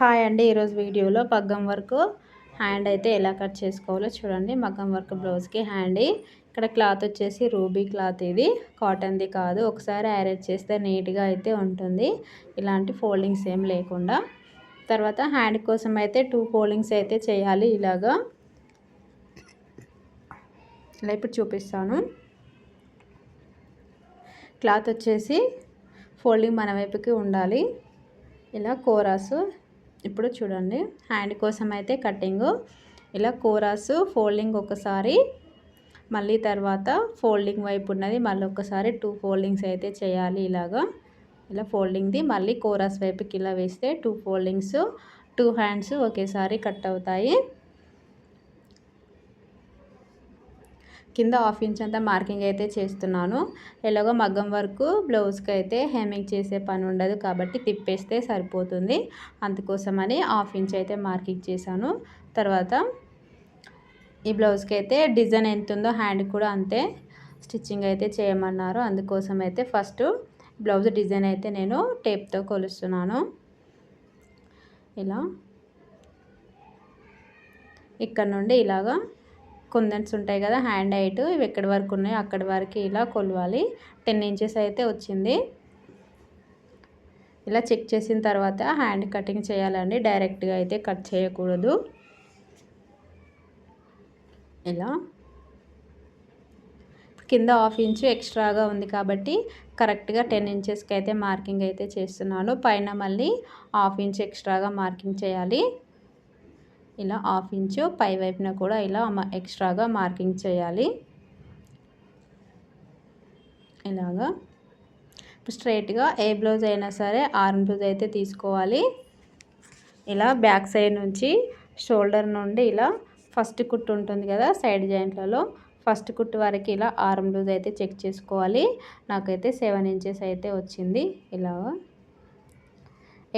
Hi అండి ఈరోజు వీడియోలో పగ్గం వర్క్. హ్యాండ్ అయితే ఎలా కట్ చేసుకోవాలో చూడండి. మగ్గం వర్క్ బ్లౌజ్కి హ్యాండ్. ఇక్కడ క్లాత్ వచ్చేసి రూబీ క్లాత్ ఇది. కాటన్ది కాదు. ఒకసారి అరేంజ్ చేస్తే నీట్గా అయితే ఉంటుంది. ఇలాంటి ఫోల్డింగ్స్ ఏం లేకుండా. తర్వాత హ్యాండ్ కోసం అయితే టూ ఫోల్డింగ్స్ అయితే చేయాలి ఇలాగా. ఇలా ఇప్పుడు చూపిస్తాను. క్లాత్ వచ్చేసి ఫోల్డింగ్ మన వైపుకి ఉండాలి. ఇలా కోరాసు. ఇప్పుడు చూడండి. హ్యాండ్ కోసం అయితే కటింగ్ ఇలా కోరాస్ ఫోల్డింగ్ ఒకసారి. మళ్ళీ తర్వాత ఫోల్డింగ్ వైపు ఉన్నది మళ్ళీ ఒకసారి టూ ఫోల్డింగ్స్ అయితే చేయాలి ఇలాగా. ఇలా ఫోల్డింగ్ది మళ్ళీ కోరాస్ వైపుకి ఇలా వేస్తే టూ ఫోల్డింగ్స్ టూ హ్యాండ్స్ ఒకేసారి కట్ అవుతాయి. కింద హాఫ్ ఇంచ్ అంతా మార్కింగ్ అయితే చేస్తున్నాను. ఎలాగో మగ్గం వరకు బ్లౌజ్కి అయితే హెమ్మింగ్ చేసే పని ఉండదు కాబట్టి తిప్పేస్తే సరిపోతుంది. అందుకోసమని హాఫ్ ఇంచ్ అయితే మార్కింగ్ చేశాను. తర్వాత ఈ బ్లౌజ్కి అయితే డిజైన్ ఎంత ఉందో హ్యాండ్ కూడా అంతే స్టిచ్చింగ్ అయితే చేయమన్నారు. అందుకోసం అయితే ఫస్ట్ బ్లౌజ్ డిజైన్ అయితే నేను టేప్తో కొలుస్తున్నాను. ఇలా. ఇక్కడ నుండి ఇలాగా కుందన్స్ ఉంటాయి కదా హ్యాండ్ హైట్ ఇవి ఎక్కడి వరకు ఉన్నాయో అక్కడి వరకు ఇలా కొలవాలి. టెన్ ఇంచెస్ అయితే వచ్చింది. ఇలా చెక్ చేసిన తర్వాత హ్యాండ్ కటింగ్ చేయాలండి. డైరెక్ట్గా అయితే కట్ చేయకూడదు. ఇలా. కింద హాఫ్ ఇంచు ఎక్స్ట్రాగా ఉంది కాబట్టి కరెక్ట్గా టెన్ ఇంచెస్కి అయితే మార్కింగ్ అయితే చేస్తున్నాను. పైన మళ్ళీ హాఫ్ ఇంచ్ ఎక్స్ట్రాగా మార్కింగ్ చేయాలి. ఇలా హాఫ్ ఇంచు పై వైపున కూడా ఇలా ఎక్స్ట్రాగా మార్కింగ్ చేయాలి. ఇలాగా. స్ట్రైట్గా ఏ బ్లౌజ్ అయినా సరే ఆర్మ్ బ్లౌజ్ అయితే తీసుకోవాలి. ఇలా బ్యాక్ సైడ్ నుంచి షోల్డర్ నుండి ఇలా ఫస్ట్ కుట్టు ఉంటుంది కదా సైడ్ జాయింట్లలో ఫస్ట్ కుట్టు వరకు ఇలా ఆర్మ్ లూజ్ అయితే చెక్ చేసుకోవాలి. నాకైతే సెవెన్ ఇంచెస్ అయితే వచ్చింది. ఇలాగా.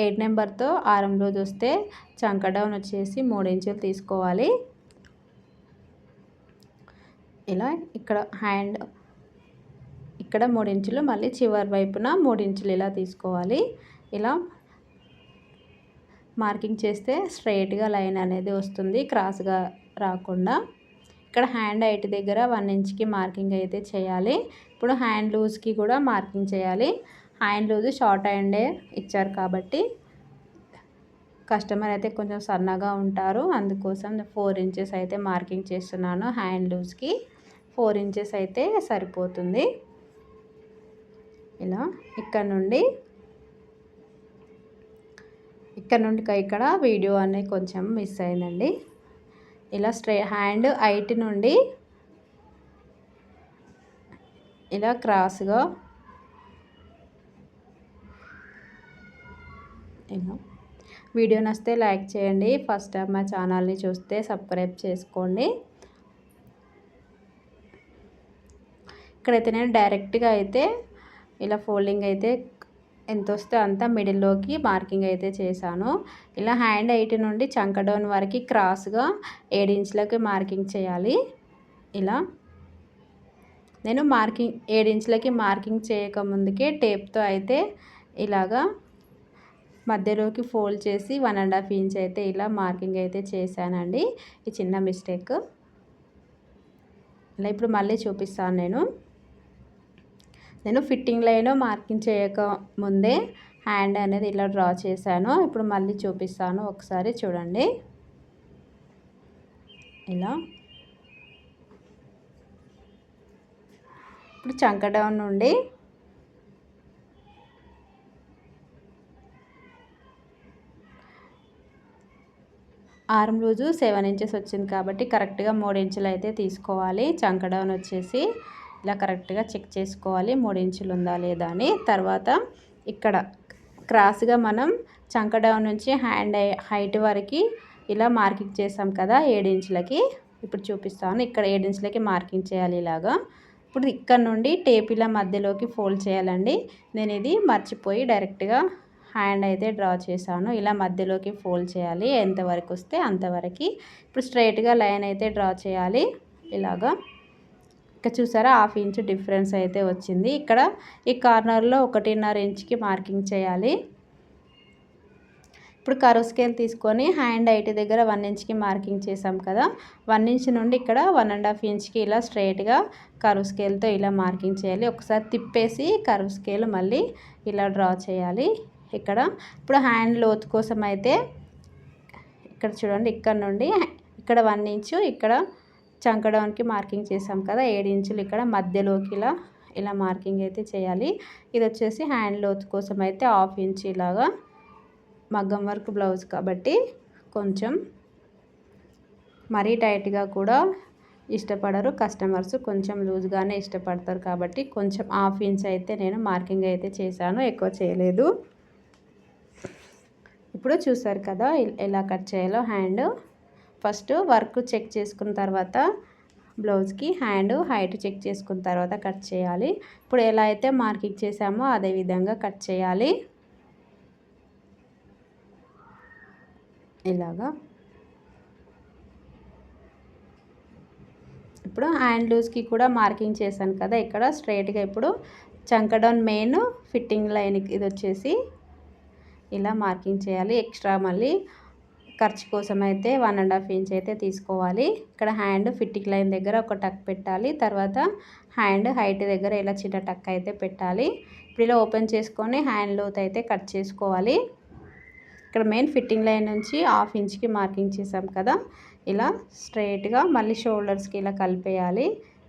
ఎయిట్ నెంబర్తో ఆరం రోజు వస్తే చంక డౌన్ వచ్చేసి మూడు ఇంచులు తీసుకోవాలి. ఇలా ఇక్కడ హ్యాండ్ ఇక్కడ మూడు ఇంచులు మళ్ళీ చివరి వైపున మూడు ఇంచులు ఇలా తీసుకోవాలి. ఇలా మార్కింగ్ చేస్తే స్ట్రైట్గా లైన్ అనేది వస్తుంది క్రాస్గా రాకుండా. ఇక్కడ హ్యాండ్ హైట్ దగ్గర వన్ ఇంచ్కి మార్కింగ్ అయితే చేయాలి. ఇప్పుడు హ్యాండ్ లూజ్కి కూడా మార్కింగ్ చేయాలి. హ్యాండ్ లూజ్ షార్ట్ హ్యాండే ఇచ్చారు కాబట్టి కస్టమర్ అయితే కొంచెం సన్నగా ఉంటారు. అందుకోసం ఫోర్ ఇంచెస్ అయితే మార్కింగ్ చేస్తున్నాను హ్యాండ్ లూజ్కి ఫోర్ ఇంచెస్ అయితే సరిపోతుంది. ఇలా ఇక్కడ నుండి ఇక్కడ నుండి ఇక్కడ వీడియో అనేది కొంచెం మిస్ అయిందండి. ఇలా స్ట్రే హ్యాండ్ హైట్ నుండి ఇలా క్రాస్గా ఇలా వీడియో నచ్చితే లైక్ చేయండి. ఫస్ట్ టైం మా ఛానల్ని చూస్తే సబ్స్క్రైబ్ చేసుకోండి. ఇక్కడైతే నేను డైరెక్ట్గా అయితే ఇలా ఫోల్డింగ్ అయితే ఎంత వస్తే అంత మిడిల్లోకి మార్కింగ్ అయితే చేశాను. ఇలా హ్యాండ్ ఎయిట్ నుండి చంక డౌన్ వరకు క్రాస్గా ఏడు ఇంచులకి మార్కింగ్ చేయాలి. ఇలా. నేను మార్కింగ్ ఏడు ఇంచులకి మార్కింగ్ చేయకముందుకే టేప్తో అయితే ఇలాగా మధ్యలోకి ఫోల్డ్ చేసి వన్ అండ్ హాఫ్ ఇంచ్ అయితే ఇలా మార్కింగ్ అయితే చేశానండి. ఈ చిన్న మిస్టేక్. ఇలా ఇప్పుడు మళ్ళీ చూపిస్తాను నేను. నేను ఫిట్టింగ్ లైన్ మార్కింగ్ చేయక ముందే హ్యాండ్ అనేది ఇలా డ్రా చేశాను. ఇప్పుడు మళ్ళీ చూపిస్తాను ఒకసారి చూడండి. ఇలా. ఇప్పుడు చంక డౌన్ నుండి ఆరం రోజు సెవెన్ ఇంచెస్ వచ్చింది కాబట్టి కరెక్ట్గా మూడు ఇంచులు అయితే తీసుకోవాలి. చంక డౌన్ వచ్చేసి ఇలా కరెక్ట్గా చెక్ చేసుకోవాలి. మూడు ఇంచులు ఉందా లేదా అని. తర్వాత ఇక్కడ క్రాస్గా మనం చంక డౌన్ నుంచి హ్యాండ్ హైట్ వరకు ఇలా మార్కింగ్ చేసాం కదా ఏడించులకి ఇప్పుడు చూపిస్తాను. ఇక్కడ ఏడించులకి మార్కింగ్ చేయాలి ఇలాగా. ఇప్పుడు ఇక్కడ నుండి టేప్ ఇలా మధ్యలోకి ఫోల్డ్ చేయాలండి. నేను ఇది మర్చిపోయి డైరెక్ట్గా హ్యాండ్ అయితే డ్రా చేశాను. ఇలా మధ్యలోకి ఫోల్డ్ చేయాలి. ఎంతవరకు వస్తే అంతవరకు ఇప్పుడు స్ట్రైట్గా లైన్ అయితే డ్రా చేయాలి. ఇలాగా. ఇక్కడ చూసారా హాఫ్ ఇంచ్ డిఫరెన్స్ అయితే వచ్చింది. ఇక్కడ ఈ కార్నర్లో ఒకటిన్నర ఇంచ్కి మార్కింగ్ చేయాలి. ఇప్పుడు కరువు స్కేల్ తీసుకొని హ్యాండ్ ఐటీ దగ్గర వన్ ఇంచ్కి మార్కింగ్ చేసాం కదా. వన్ ఇంచ్ నుండి ఇక్కడ వన్ అండ్ హాఫ్ ఇంచ్కి ఇలా స్ట్రైట్గా కరువు స్కేల్తో ఇలా మార్కింగ్ చేయాలి. ఒకసారి తిప్పేసి కరువు స్కేల్ మళ్ళీ ఇలా డ్రా చేయాలి. ఇక్కడ. ఇప్పుడు హ్యాండ్ లోతు కోసం అయితే ఇక్కడ చూడండి ఇక్కడ నుండి ఇక్కడ వన్ ఇంచు ఇక్కడ చంకడానికి మార్కింగ్ చేసాం కదా ఏడు ఇంచులు ఇక్కడ మధ్యలోకి ఇలా ఇలా మార్కింగ్ అయితే చేయాలి. ఇది వచ్చేసి హ్యాండ్ లోత్ కోసం అయితే హాఫ్ ఇంచ్ ఇలాగా మగ్గం వర్క్ బ్లౌజ్ కాబట్టి కొంచెం మరీ టైట్గా కూడా ఇష్టపడరు. కస్టమర్స్ కొంచెం లూజ్గానే ఇష్టపడతారు కాబట్టి కొంచెం హాఫ్ ఇంచ్ అయితే నేను మార్కింగ్ అయితే చేశాను ఎక్కువ చేయలేదు. ఇప్పుడు చూసారు కదా ఎలా కట్ చేయాలో హ్యాండ్. ఫస్ట్ వర్క్ చెక్ చేసుకున్న తర్వాత బ్లౌజ్కి హ్యాండ్ హైట్ చెక్ చేసుకున్న తర్వాత కట్ చేయాలి. ఇప్పుడు ఎలా అయితే మార్కింగ్ చేసామో అదే విధంగా కట్ చేయాలి. ఇలాగా. ఇప్పుడు హ్యాండ్ లూజ్కి కూడా మార్కింగ్ చేశాను కదా ఇక్కడ స్ట్రైట్గా ఇప్పుడు చంకడౌన్ మెయిన్ ఫిట్టింగ్ లైన్ ఇది వచ్చేసి ఇలా మార్కింగ్ చేయాలి. ఎక్స్ట్రా మళ్ళీ ఖర్చు కోసం అయితే వన్ అండ్ హాఫ్ ఇంచ్ అయితే తీసుకోవాలి. ఇక్కడ హ్యాండ్ ఫిట్టింగ్ లైన్ దగ్గర ఒక టక్ పెట్టాలి. తర్వాత హ్యాండ్ హైట్ దగ్గర ఇలా చిన్న టక్ అయితే పెట్టాలి. ఇప్పుడు ఇలా ఓపెన్ చేసుకొని హ్యాండ్ లోత్ అయితే కట్ చేసుకోవాలి. ఇక్కడ మెయిన్ ఫిట్టింగ్ లైన్ నుంచి హాఫ్ ఇంచ్కి మార్కింగ్ చేసాం కదా. ఇలా స్ట్రైట్గా మళ్ళీ షోల్డర్స్కి ఇలా కలిపేయాలి.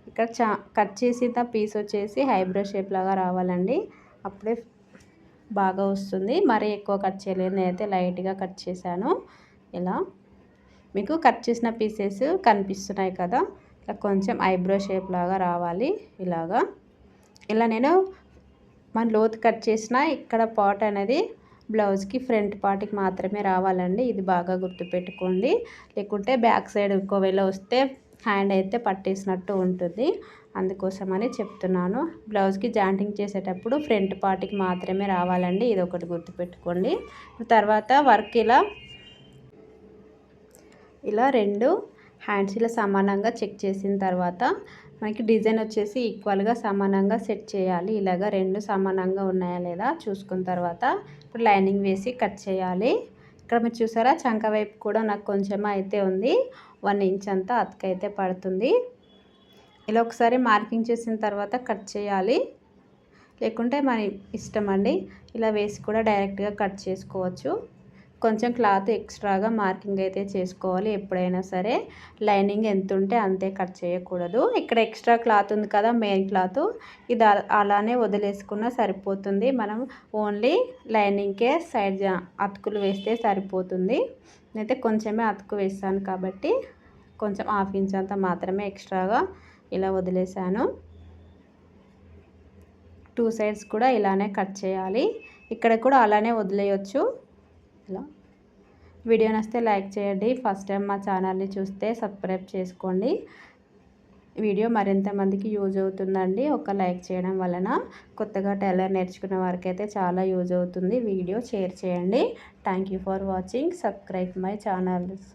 ఇక్కడ చా కట్ చేసిన పీస్ వచ్చేసి హైబ్రో షేప్ లాగా రావాలండి. అప్పుడే బాగా వస్తుంది. మరీ ఎక్కువ కట్ చేయలేదు. నేనైతే లైట్గా కట్ చేశాను. ఇలా మీకు కట్ చేసిన పీసెస్ కనిపిస్తున్నాయి కదా? ఇలా కొంచెం ఐబ్రో షేప్ లాగా రావాలి. ఇలాగా. ఇలా నేను మన లోతు కట్ చేసిన ఇక్కడ పాట్ అనేది బ్లౌజ్కి ఫ్రంట్ పార్ట్కి మాత్రమే రావాలండి. ఇది బాగా గుర్తుపెట్టుకోండి. లేకుంటే బ్యాక్ సైడ్ ఒకవేళ వస్తే హ్యాండ్ అయితే పట్టేసినట్టు ఉంటుంది. అందుకోసమని చెప్తున్నాను. బ్లౌజ్కి జాయింటింగ్ చేసేటప్పుడు ఫ్రంట్ పార్ట్కి మాత్రమే రావాలండి. ఇది ఒకటి గుర్తుపెట్టుకోండి. తర్వాత వర్క్ ఇలా ఇలా రెండు హ్యాండ్స్ ఇలా సమానంగా చెక్ చేసిన తర్వాత మనకి డిజైన్ వచ్చేసి ఈక్వల్గా సమానంగా సెట్ చేయాలి. ఇలాగ రెండు సమానంగా ఉన్నాయా లేదా చూసుకున్న తర్వాత ఇప్పుడు లైనింగ్ వేసి కట్ చేయాలి. ఇక్కడ మీరు చూసారా చంక వైపు కూడా నాకు కొంచెం అయితే ఉంది. వన్ ఇంచ్ అంతా అతకైతే పడుతుంది. ఇలా ఒకసారి మార్కింగ్ చేసిన తర్వాత కట్ చేయాలి. లేకుంటే మన ఇష్టం అండి. ఇలా వేసి కూడా డైరెక్ట్గా కట్ చేసుకోవచ్చు. కొంచెం క్లాత్ ఎక్స్ట్రాగా మార్కింగ్ అయితే చేసుకోవాలి ఎప్పుడైనా సరే. లైనింగ్ ఎంత ఉంటే అంతే కట్ చేయకూడదు. ఇక్కడ ఎక్స్ట్రా క్లాత్ ఉంది కదా మెయిన్ క్లాత్. ఇది అలానే వదిలేసుకున్న సరిపోతుంది. మనం ఓన్లీ లైనింగ్కే సైడ్ అతుకులు వేస్తే సరిపోతుంది. నేనైతే కొంచెమే అతుకు వేస్తాను కాబట్టి కొంచెం హాఫ్ ఇంచ్ అంత మాత్రమే ఎక్స్ట్రాగా ఇలా వదిలేసాను. టూ సైడ్స్ కూడా ఇలానే కట్ చేయాలి. ఇక్కడ కూడా అలానే వదిలేయచ్చు. ఇలా. వీడియో నచ్చితే లైక్ చేయండి. ఫస్ట్ టైం మా ఛానల్ని చూస్తే సబ్స్క్రైబ్ చేసుకోండి. వీడియో మరింత మందికి యూజ్ అవుతుందండి. ఒక లైక్ చేయడం వలన కొత్తగా టైలర్ నేర్చుకున్న వారికి అయితే చాలా యూజ్ అవుతుంది. వీడియో షేర్ చేయండి. Thank for watching. Subscribe my channels.